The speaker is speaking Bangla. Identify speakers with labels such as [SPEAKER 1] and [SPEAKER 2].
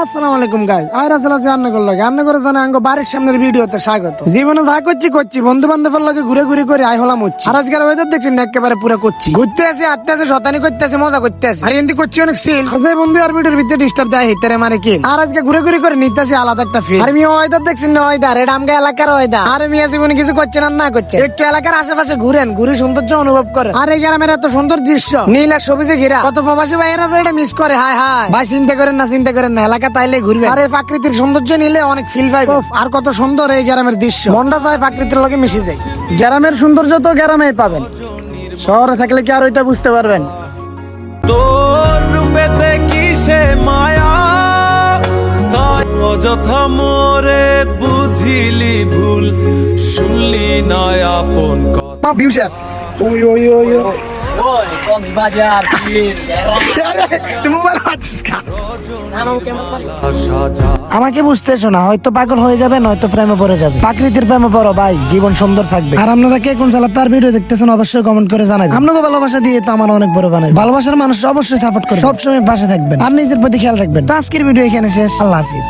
[SPEAKER 1] আসসালামু আলাইকুম গাইস আর আসলে আজকে রান্না করল রান্না করে জানা আঙ্গ বাড়ির সামনের ভিডিওতে স্বাগত। জীবনে যা করছি করছি। বন্ধু বান্ধবের লগে ঘুরে ঘুরে করে আই হলাম হচ্ছি। আর আজকের ওয়েদার দেখছেন না একেবারে পুরো করছি। ঘুরতে আসে আটতে আসে শতানি করতে আসে মজা করতে আসে। আর এমনি করছি অনেক সিল আর বন্ধু আর ভিডিওর ভিতরে ডিস্টার্ব দেয় হিতারে মানে কি? আর আজকে ঘুরে ঘুরে করে নিতে আসে আলাদা একটা ফিল আর আমি ওয়েদার দেখছেন না ওয়েদার এটা আমগা এলাকার ওয়েদার আর মিয়া জীবনে কিছু করছেন আর না করছে একটু এলাকার আশেপাশে ঘুরেন ঘুরে সৌন্দর্য অনুভব করে আর এই গ্রামের এত সুন্দর দৃশ্য। নীল আর সবুজে ঘেরা। কত প্রবাসী ভাইয়েরা তো এটা মিস করে হায় হায়। ভাই চিন্তা করেন না চিন্তা করেন না এলাকা তাইলে ঘুরবে আর এই প্রাকৃতিক সৌন্দর্য নিলে অনেক ফিল পাই আর কত সুন্দর এই গ্রামের দৃশ্য। মনটা চায় প্রাকৃতির লগে মিশে যায় গ্রামের সৌন্দর্য তো গ্রামেই পাবেন। শহরে থাকলে কি আর ওইটা বুঝতে পারবেন?
[SPEAKER 2] তোর রূপেতে কিসে মায়া? তাই অযথা মোরে বুঝিলি ভুল। শুনলি নয় আপন কথা।
[SPEAKER 1] ওই ওই ওই ওই।
[SPEAKER 3] ওই কক্সবাজার
[SPEAKER 1] আরে, তুই মোবাইল পাচ্ছিস কা?
[SPEAKER 2] সাজা
[SPEAKER 1] আমাকে বুঝতেছো না হয়তো পাগল হয়ে যাবে নয়তো প্রেমে পড়ে যাবে। প্রাকৃতির প্রেমে পড়ো ভাই জীবন সুন্দর থাকবে। আর আপনারা কে কোন চালাপ তার ভিডিও দেখতেছেন অবশ্যই কমেন্ট করে জানাবেন। আপনাকে ভালোবাসা দিয়ে তো আমার অনেক বড় বানাবে ভালোবাসার মানুষ অবশ্যই সাপোর্ট করে সবসময় পাশে থাকবেন। আর নিজের প্রতি খেয়াল রাখবেন। তো আজকের ভিডিও এখানে শেষ। আল্লাহ হাফিজ।